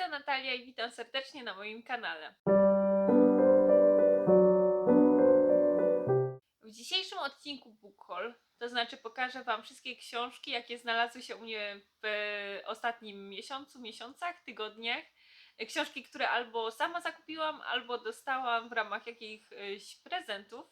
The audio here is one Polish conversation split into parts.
Jestem Natalia i witam serdecznie na moim kanale. W dzisiejszym odcinku Book Haul, to znaczy pokażę Wam wszystkie książki, jakie znalazły się u mnie w ostatnim miesiącu, miesiącach, tygodniach. Książki, które albo sama zakupiłam, albo dostałam w ramach jakichś prezentów.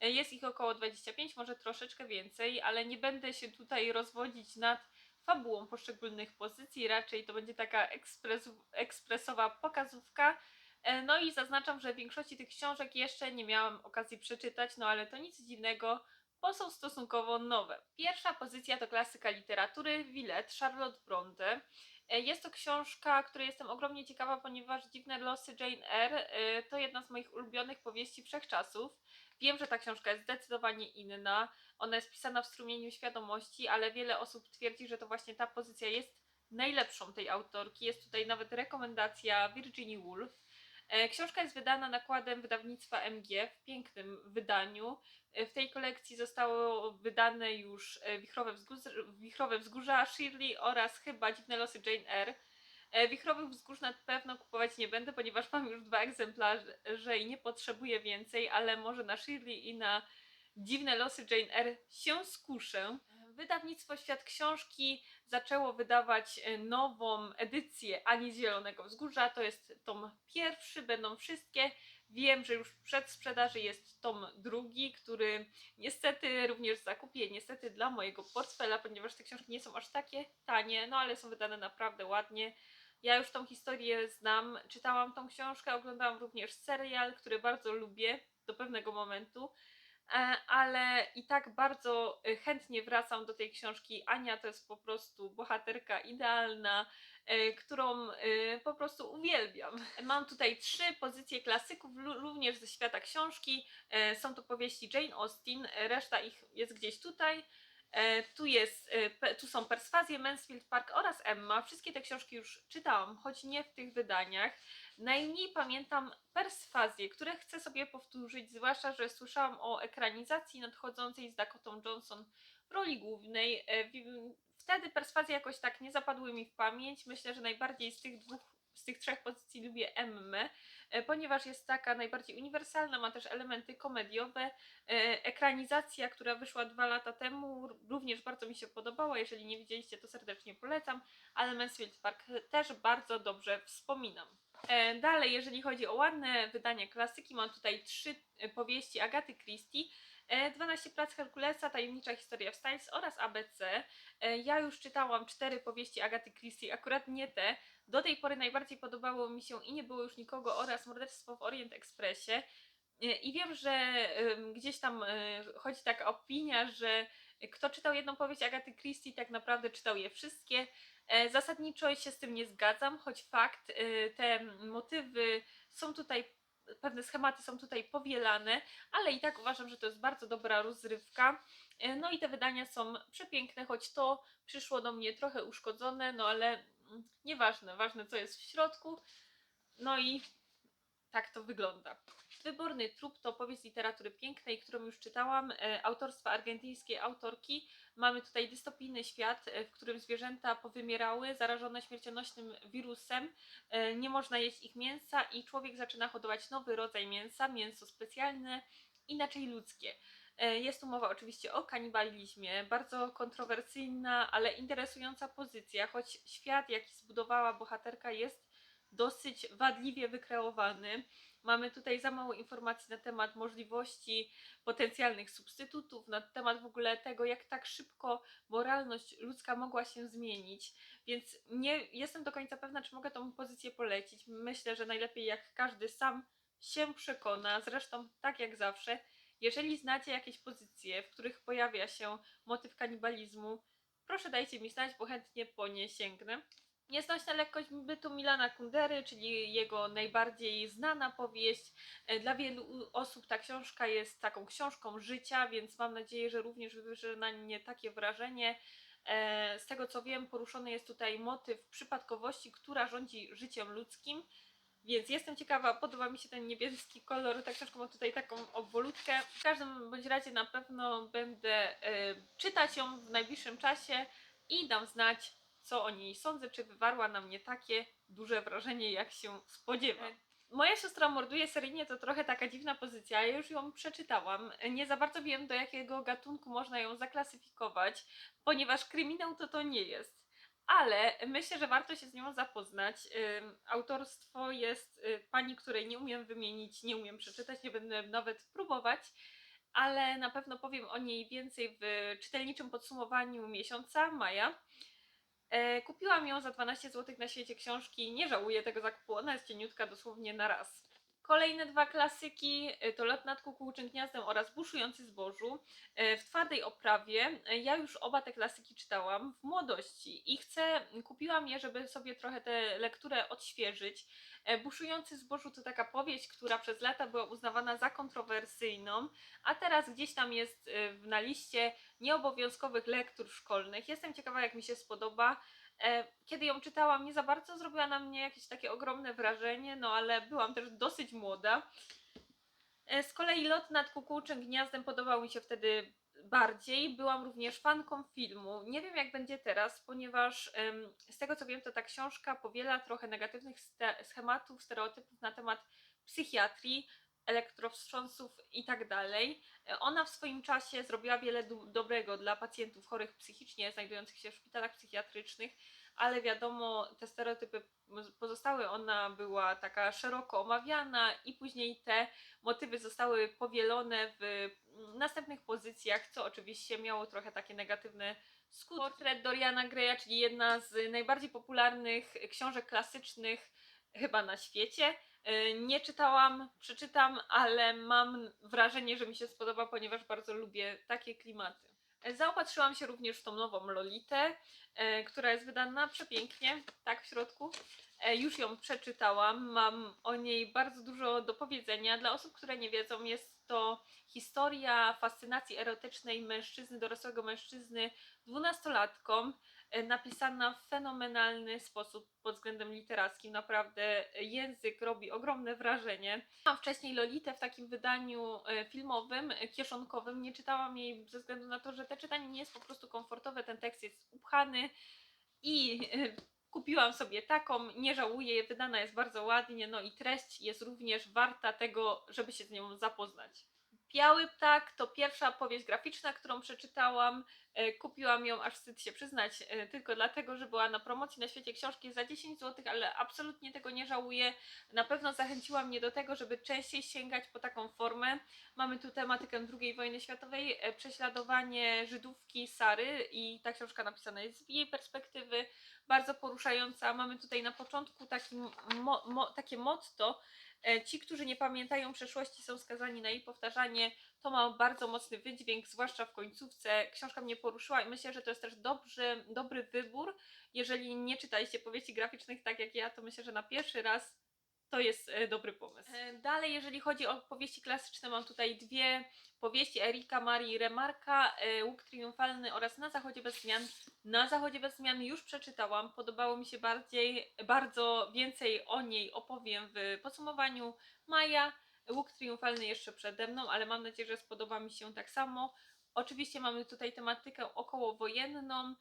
Jest ich około 25, może troszeczkę więcej, ale nie będę się tutaj rozwodzić nad fabułą poszczególnych pozycji, raczej to będzie taka ekspres, ekspresowa pokazówka. E, No i zaznaczam, że większości tych książek jeszcze nie miałam okazji przeczytać, no ale to nic dziwnego, bo są stosunkowo nowe. Pierwsza pozycja to klasyka literatury Villette Charlotte Bronte. E, Jest to książka, której jestem ogromnie ciekawa, ponieważ Dziwne losy Jane Eyre e, to jedna z moich ulubionych powieści wszechczasów. Wiem, że ta książka jest zdecydowanie inna, ona jest pisana w strumieniu świadomości, ale wiele osób twierdzi, że to właśnie ta pozycja jest najlepszą tej autorki. Jest tutaj nawet rekomendacja Virginia Woolf. E, Książka jest wydana nakładem wydawnictwa MG w pięknym wydaniu. E, W tej kolekcji zostało wydane już e, Wichrowe Wzgórza, Wichrowe Wzgórza Shirley oraz chyba Dziwne losy Jane Eyre. E, Wichrowych wzgórz na pewno kupować nie będę, ponieważ mam już dwa egzemplarze i nie potrzebuję więcej, ale może na Shirley i na Dziwne losy Jane Eyre się skuszę. Wydawnictwo Świat Książki zaczęło wydawać e, nową edycję Ani z Zielonego Wzgórza. To jest tom pierwszy, będą wszystkie. Wiem, że już w przedsprzedaży jest tom drugi, który niestety również zakupię, niestety dla mojego portfela, ponieważ te książki nie są aż takie tanie, no ale są wydane naprawdę ładnie. Ja już tą historię znam, czytałam tą książkę, oglądałam również serial, który bardzo lubię do pewnego momentu. E, ale i tak bardzo e, chętnie wracam do tej książki. Ania to jest po prostu bohaterka idealna, e, którą po prostu uwielbiam. Mam tutaj trzy pozycje klasyków, również ze świata książki. Są to powieści Jane Austen, reszta ich jest gdzieś tutaj. E, Tu, jest, e, tu są Perswazje, Mansfield Park oraz Emma. Wszystkie te książki już czytałam, choć nie w tych wydaniach. Najmniej pamiętam perswazję, które chcę sobie powtórzyć, zwłaszcza, że słyszałam o ekranizacji nadchodzącej z Dakotą Johnson w roli głównej. E, Wtedy perswazje jakoś tak nie zapadły mi w pamięć. Myślę, że najbardziej z tych dwóch, z tych trzech pozycji lubię Emmę, ponieważ jest taka najbardziej uniwersalna, ma też elementy komediowe. E, Ekranizacja, która wyszła dwa lata temu, również bardzo mi się podobała. Jeżeli nie widzieliście, to serdecznie polecam, ale Mansfield Park też bardzo dobrze wspominam. E, Dalej, jeżeli chodzi o ładne wydania klasyki, mam tutaj trzy e, powieści Agaty Christie. e, 12 prac Herkulesa, Tajemnicza historia w Styles oraz ABC. E, Ja już czytałam cztery powieści Agaty Christie, akurat nie te. Do tej pory najbardziej podobało mi się I nie było już nikogo oraz Morderstwo w Orient Expressie. E, I wiem, że gdzieś tam e, chodzi taka opinia, że kto czytał jedną powieść Agaty Christie, tak naprawdę czytał je wszystkie. E, Zasadniczo się z tym nie zgadzam, choć fakt, te motywy są tutaj, pewne schematy są tutaj powielane, ale i tak uważam, że to jest bardzo dobra rozrywka. No i te wydania są przepiękne, choć to przyszło do mnie trochę uszkodzone, no ale nieważne, ważne co jest w środku. No i tak to wygląda. Wyborny trup to powieść literatury pięknej, którą już czytałam, e, autorstwa argentyńskiej autorki. Mamy tutaj dystopijny świat, e, w którym zwierzęta powymierały, zarażone śmiercionośnym wirusem. E, Nie można jeść ich mięsa i człowiek zaczyna hodować nowy rodzaj mięsa, mięso specjalne, inaczej ludzkie. E, Jest tu mowa oczywiście o kanibalizmie, bardzo kontrowersyjna, ale interesująca pozycja, choć świat, jaki zbudowała bohaterka, jest dosyć wadliwie wykreowany. Mamy tutaj za mało informacji na temat możliwości potencjalnych substytutów, na temat w ogóle tego, jak tak szybko moralność ludzka mogła się zmienić, więc nie jestem do końca pewna, czy mogę tą pozycję polecić. Myślę, że najlepiej jak każdy sam się przekona, zresztą tak jak zawsze. Jeżeli znacie jakieś pozycje, w których pojawia się motyw kanibalizmu, proszę dajcie mi znać, bo chętnie po nie sięgnę. Nieznośna lekkość bytu Milana Kundery, czyli jego najbardziej znana powieść. E, Dla wielu osób ta książka jest taką książką życia, więc mam nadzieję, że również wywiera na mnie takie wrażenie. E, Z tego co wiem, poruszony jest tutaj motyw przypadkowości, która rządzi życiem ludzkim. Więc jestem ciekawa, podoba mi się ten niebieski kolor. Ta książka ma tutaj taką obwolutkę. W każdym bądź razie na pewno będę e, czytać ją w najbliższym czasie i dam znać, co o niej sądzę, czy wywarła na mnie takie duże wrażenie, jak się spodziewam. Moja siostra morduje seryjnie to trochę taka dziwna pozycja. Ja już ją przeczytałam. Nie za bardzo wiem, do jakiego gatunku można ją zaklasyfikować, ponieważ kryminał to to nie jest. Ale myślę, że warto się z nią zapoznać. Autorstwo jest y, pani, której nie umiem wymienić, nie umiem przeczytać, nie będę nawet próbować, ale na pewno powiem o niej więcej w czytelniczym podsumowaniu miesiąca, maja. E, kupiłam ją za 12 zł na świecie książki. Nie żałuję tego zakupu, ona jest cieniutka dosłownie na raz. Kolejne dwa klasyki e, to Lot nad kukułczym gniazdem oraz Buszujący zbożu e, w twardej oprawie. E, Ja już oba te klasyki czytałam w młodości i chcę, kupiłam je, żeby sobie trochę tę lekturę odświeżyć. Buszujący zbożu to taka powieść, która przez lata była uznawana za kontrowersyjną, a teraz gdzieś tam jest na liście nieobowiązkowych lektur szkolnych. Jestem ciekawa, jak mi się spodoba. E, Kiedy ją czytałam, nie za bardzo zrobiła na mnie jakieś takie ogromne wrażenie, no ale byłam też dosyć młoda. E, Z kolei Lot nad kukułczym gniazdem podobał mi się wtedy bardziej. Byłam również fanką filmu. Nie wiem, jak będzie teraz, ponieważ z tego co wiem, to ta książka powiela trochę negatywnych schematów, stereotypów na temat psychiatrii, elektrowstrząsów i tak dalej. E, Ona w swoim czasie zrobiła wiele dobrego dla pacjentów chorych psychicznie, znajdujących się w szpitalach psychiatrycznych, ale wiadomo, te stereotypy pozostały. Ona była taka szeroko omawiana i później te motywy zostały powielone w następnych pozycjach, co oczywiście miało trochę takie negatywne skutki. Portret Doriana Greya, czyli jedna z najbardziej popularnych książek klasycznych chyba na świecie. E, Nie czytałam, przeczytam, ale mam wrażenie, że mi się spodoba, ponieważ bardzo lubię takie klimaty. E, Zaopatrzyłam się również w tą nową Lolitę, e, która jest wydana przepięknie, tak w środku. Już ją przeczytałam, mam o niej bardzo dużo do powiedzenia. Dla osób, które nie wiedzą, jest to historia fascynacji erotycznej mężczyzny, dorosłego mężczyzny, dwunastolatką, e, napisana w fenomenalny sposób pod względem literackim. Naprawdę język robi ogromne wrażenie. Mam wcześniej Lolitę w takim wydaniu e, filmowym, e, kieszonkowym. Nie czytałam jej ze względu na to, że te czytanie nie jest po prostu komfortowe, ten tekst jest upchany i e, kupiłam sobie taką, nie żałuję, wydana jest bardzo ładnie, no i treść jest również warta tego, żeby się z nią zapoznać. Biały Ptak to pierwsza powieść graficzna, którą przeczytałam. E, Kupiłam ją, aż wstyd się przyznać, e, tylko dlatego, że była na promocji na świecie książki za 10 zł, ale absolutnie tego nie żałuję. Na pewno zachęciła mnie do tego, żeby częściej sięgać po taką formę. Mamy tu tematykę II wojny światowej, e, prześladowanie Żydówki Sary i ta książka napisana jest z jej perspektywy, bardzo poruszająca. Mamy tutaj na początku taki mo, mo, takie motto, ci, którzy nie pamiętają przeszłości są skazani na jej powtarzanie. To ma bardzo mocny wydźwięk, zwłaszcza w końcówce. Książka mnie poruszyła i myślę, że to jest też dobry, dobry wybór. Jeżeli nie czytaliście powieści graficznych tak jak ja, to myślę, że na pierwszy raz to jest e, dobry pomysł. E, Dalej, jeżeli chodzi o powieści klasyczne, mam tutaj dwie powieści Erika Marii Remarka, e, Łuk Triumfalny oraz Na Zachodzie bez zmian. Na Zachodzie bez zmian już przeczytałam, podobało mi się bardziej, bardzo więcej o niej opowiem w podsumowaniu maja. Łuk Triumfalny jeszcze przede mną, ale mam nadzieję, że spodoba mi się tak samo. Oczywiście mamy tutaj tematykę okołowojenną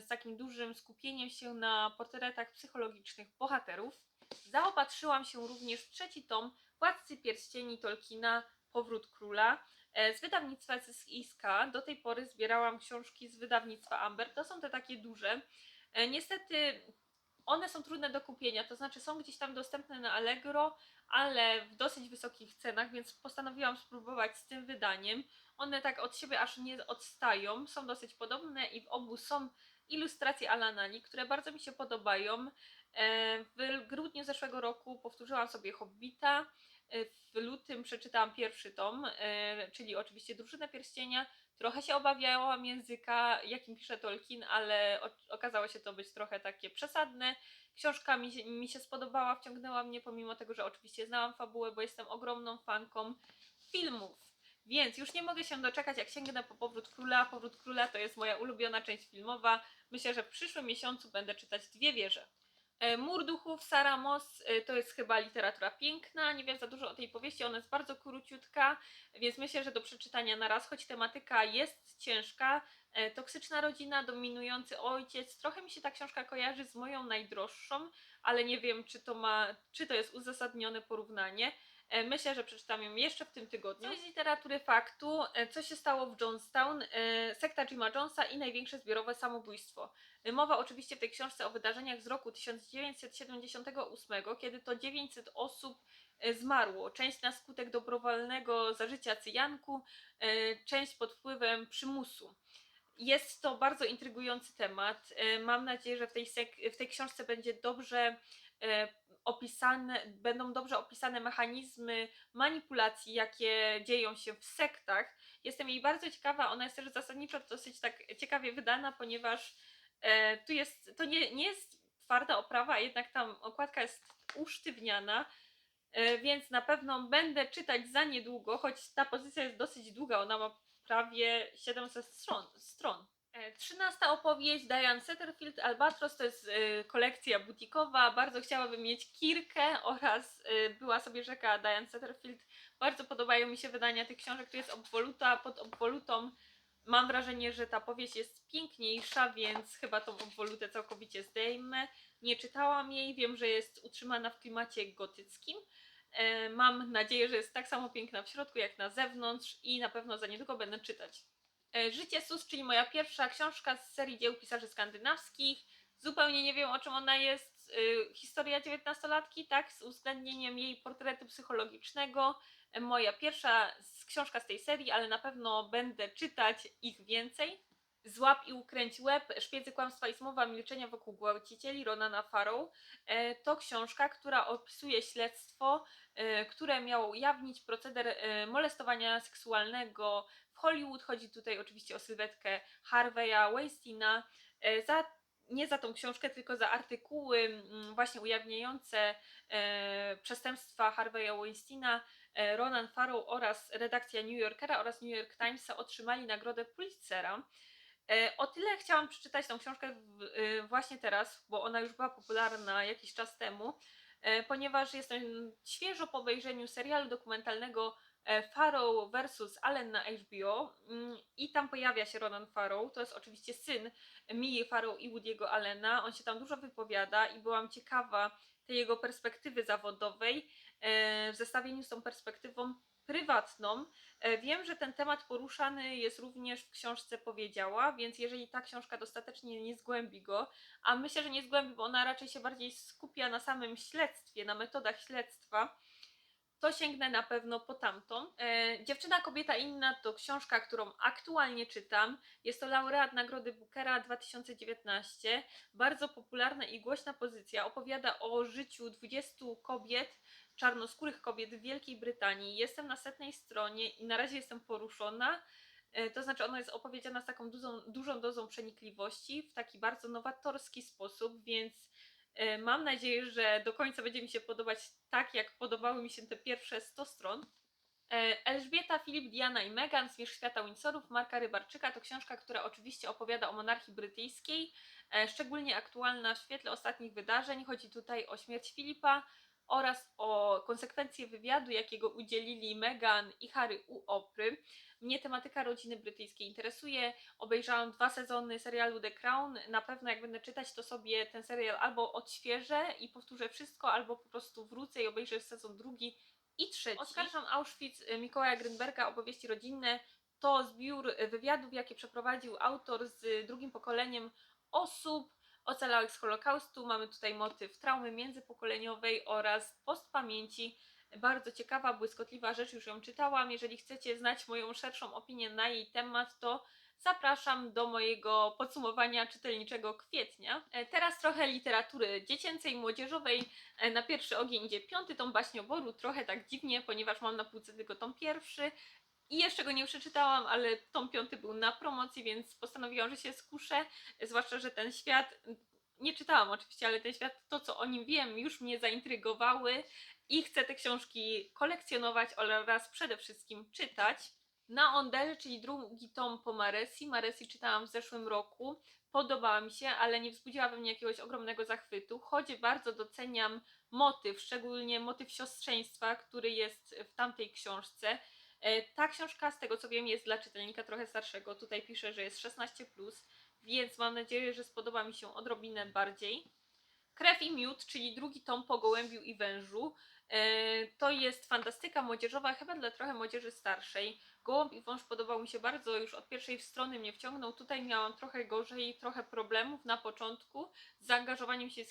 z takim dużym skupieniem się na portretach psychologicznych bohaterów. Zaopatrzyłam się również w trzeci tom Władcy Pierścieni Tolkiena Powrót Króla e, z wydawnictwa Iska. Do tej pory zbierałam książki z wydawnictwa Amber. To są te takie duże. E, Niestety one są trudne do kupienia, to znaczy są gdzieś tam dostępne na Allegro, ale w dosyć wysokich cenach, więc postanowiłam spróbować z tym wydaniem. One tak od siebie aż nie odstają, są dosyć podobne i w obu są ilustracje Alana Lee, które bardzo mi się podobają. E, W grudniu zeszłego roku powtórzyłam sobie Hobbita. E, W lutym przeczytałam pierwszy tom, e, czyli oczywiście Drużynę Pierścienia. Trochę się obawiałam języka, jakim pisze Tolkien, ale okazało się to być trochę takie przesadne. Książka mi się, mi się spodobała, wciągnęła mnie, pomimo tego, że oczywiście znałam fabułę, bo jestem ogromną fanką filmów. Więc już nie mogę się doczekać, jak sięgnę po Powrót Króla. Powrót Króla to jest moja ulubiona część filmowa. Myślę, że w przyszłym miesiącu będę czytać dwie wieże. E, Mur Duchów, Sara Moss, e, to jest chyba literatura piękna. Nie wiem za dużo o tej powieści, ona jest bardzo króciutka, więc myślę, że do przeczytania na raz, choć tematyka jest ciężka, E, Toksyczna rodzina, dominujący ojciec. Trochę mi się ta książka kojarzy z moją najdroższą, ale nie wiem, czy to ma, czy to jest uzasadnione porównanie. E, Myślę, że przeczytam ją jeszcze w tym tygodniu. Coś z literatury faktu. E, Co się stało w Jonestown? E, Sekta Jima Jonesa i największe zbiorowe samobójstwo. Mowa oczywiście w tej książce o wydarzeniach z roku 1978, kiedy to 900 osób zmarło. Część na skutek dobrowolnego zażycia cyjanku, część pod wpływem przymusu. Jest to bardzo intrygujący temat. Mam nadzieję, że w tej, w tej książce będzie dobrze opisane, będą dobrze opisane mechanizmy manipulacji, jakie dzieją się w sektach. Jestem jej bardzo ciekawa. Ona jest też zasadniczo dosyć tak ciekawie wydana, ponieważ e, tu jest, to nie, nie jest twarda oprawa, a jednak tam okładka jest usztywniana. E, Więc na pewno będę czytać za niedługo, choć ta pozycja jest dosyć długa, ona ma prawie 700 stron. stron. E, Trzynasta opowieść Diane Setterfield Albatros to jest e, kolekcja butikowa. Bardzo chciałabym mieć Kirkę oraz e, Była sobie rzeka Diane Setterfield. Bardzo podobają mi się wydania tych książek. Tu jest obwoluta, pod obwolutą mam wrażenie, że ta powieść jest piękniejsza, więc chyba tą obwolutę całkowicie zdejmę. Nie czytałam jej, wiem, że jest utrzymana w klimacie gotyckim. Mam nadzieję, że jest tak samo piękna w środku jak na zewnątrz i na pewno za niedługo będę czytać. E, Życie Sus, czyli moja pierwsza książka z serii dzieł pisarzy skandynawskich. Zupełnie nie wiem o czym ona jest. E, Historia dziewiętnastolatki, tak, z uwzględnieniem jej portretu psychologicznego. E, Moja pierwsza książka z tej serii, ale na pewno będę czytać ich więcej. Złap i ukręć łeb, szpiedzy kłamstwa i smowa milczenia wokół gwałcicieli Ronana Farrow. To książka, która opisuje śledztwo, które miało ujawnić proceder molestowania seksualnego Hollywood. Chodzi tutaj oczywiście o sylwetkę Harveya Weinsteina. E, Za, nie za tą książkę, tylko za artykuły właśnie ujawniające e, przestępstwa Harveya Weinsteina. E, Ronan Farrow oraz redakcja New Yorkera oraz New York Timesa otrzymali nagrodę Pulitzera. O tyle chciałam przeczytać tą książkę właśnie teraz, bo ona już była popularna jakiś czas temu, ponieważ jestem świeżo po obejrzeniu serialu dokumentalnego Farrow vs. Allen na HBO mm, i tam pojawia się Ronan Farrow, to jest oczywiście syn Mii Farrow i Woody'ego Allena, on się tam dużo wypowiada i byłam ciekawa tej jego perspektywy zawodowej e, w zestawieniu z tą perspektywą prywatną. E, Wiem, że ten temat poruszany jest również w książce Powiedziała, więc jeżeli ta książka dostatecznie nie zgłębi go, a myślę, że nie zgłębi, bo ona raczej się bardziej skupia na samym śledztwie, na metodach śledztwa, to sięgnę na pewno po tamtą. E, Dziewczyna, kobieta inna to książka, którą aktualnie czytam. Jest to laureat Nagrody Bookera 2019. Bardzo popularna i głośna pozycja. Opowiada o życiu 20 kobiet, czarnoskórych kobiet w Wielkiej Brytanii. Jestem na setnej stronie i na razie jestem poruszona. E, To znaczy, ona jest opowiedziana z taką dużą, dużą dozą przenikliwości, w taki bardzo nowatorski sposób, więc mam nadzieję, że do końca będzie mi się podobać tak, jak podobały mi się te pierwsze 100 stron. E, Elżbieta, Filip, Diana i Meghan, Zmierzch Świata Windsorów, Marka Rybarczyka to książka, która oczywiście opowiada o monarchii brytyjskiej, e, szczególnie aktualna w świetle ostatnich wydarzeń. Chodzi tutaj o śmierć Filipa oraz o konsekwencje wywiadu, jakiego udzielili Meghan i Harry u Opry. Mnie tematyka rodziny brytyjskiej interesuje. Obejrzałam dwa sezony serialu The Crown. Na pewno jak będę czytać, to sobie ten serial albo odświeżę i powtórzę wszystko, albo po prostu wrócę i obejrzę sezon drugi i trzeci. Oskarżam Auschwitz y, Mikołaja Grünberga, opowieści rodzinne. To zbiór wywiadów, jakie przeprowadził autor z drugim pokoleniem osób ocalałych z Holokaustu. Mamy tutaj motyw traumy międzypokoleniowej oraz postpamięci. Bardzo ciekawa, błyskotliwa rzecz, już ją czytałam. Jeżeli chcecie znać moją szerszą opinię na jej temat, to zapraszam do mojego podsumowania czytelniczego kwietnia. E, Teraz trochę literatury dziecięcej, młodzieżowej. E, Na pierwszy ogień idzie piąty tom baśnioboru, trochę tak dziwnie, ponieważ mam na półce tylko tom pierwszy. I jeszcze go nie przeczytałam, ale tom piąty był na promocji, więc postanowiłam, że się skuszę. Zwłaszcza, że ten świat, nie czytałam oczywiście, ale ten świat, to co o nim wiem, już mnie zaintrygowały i chcę te książki kolekcjonować oraz przede wszystkim czytać. Na Ondelze, czyli drugi tom po Maresi. Maresi czytałam w zeszłym roku. Podobała mi się, ale nie wzbudziła we mnie jakiegoś ogromnego zachwytu, choć bardzo doceniam motyw, szczególnie motyw siostrzeństwa, który jest w tamtej książce. E, Ta książka, z tego co wiem, jest dla czytelnika trochę starszego. Tutaj pisze, że jest 16, więc mam nadzieję, że spodoba mi się odrobinę bardziej. Krew i miód, czyli drugi tom po gołębiu i wężu. E, To jest fantastyka młodzieżowa, chyba dla trochę młodzieży starszej. Gołąb i wąż podobał mi się bardzo, już od pierwszej strony mnie wciągnął. Tutaj miałam trochę gorzej, trochę problemów na początku z zaangażowaniem się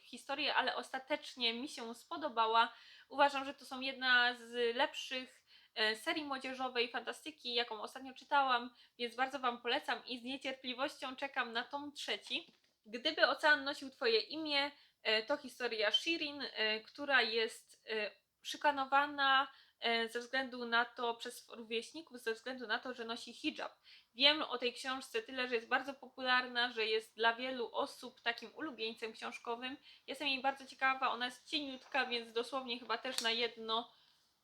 w historię, ale ostatecznie mi się spodobała. Uważam, że to są jedna z lepszych serii młodzieżowej fantastyki, jaką ostatnio czytałam, więc bardzo Wam polecam i z niecierpliwością czekam na tom trzeci. Gdyby ocean nosił Twoje imię, e, to historia Shirin, e, która jest e, szykanowana e, ze względu na to przez rówieśników, ze względu na to, że nosi hijab. Wiem o tej książce tyle, że jest bardzo popularna, że jest dla wielu osób takim ulubieńcem książkowym. Jestem jej bardzo ciekawa, ona jest cieniutka, więc dosłownie chyba też na jedno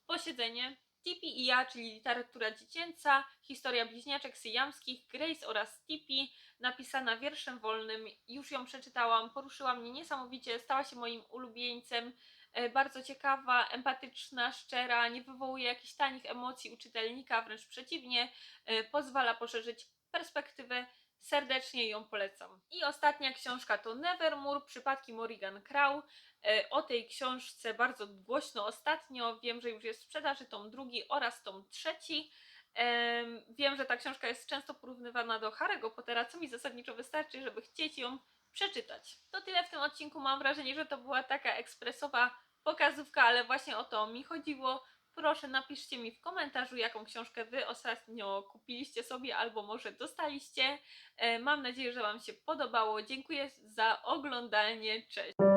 posiedzenie. Tipi i ja, czyli literatura dziecięca, historia bliźniaczek syjamskich, Grace oraz Tipi, napisana wierszem wolnym. Już ją przeczytałam, poruszyła mnie niesamowicie, stała się moim ulubieńcem. E, Bardzo ciekawa, empatyczna, szczera, nie wywołuje jakichś tanich emocji u czytelnika, wręcz przeciwnie, e, pozwala poszerzyć perspektywę. Serdecznie ją polecam. I ostatnia książka to Nevermore, przypadki Morrigan Crow. E, O tej książce bardzo głośno ostatnio. Wiem, że już jest w sprzedaży tom drugi oraz tom trzeci. Em, Wiem, że ta książka jest często porównywana do Harry'ego Pottera, co mi zasadniczo wystarczy, żeby chcieć ją przeczytać. To tyle w tym odcinku. Mam wrażenie, że to była taka ekspresowa pokazówka, ale właśnie o to mi chodziło. Proszę napiszcie mi w komentarzu, jaką książkę Wy ostatnio kupiliście sobie albo może dostaliście. E, Mam nadzieję, że Wam się podobało. Dziękuję za oglądanie. Cześć!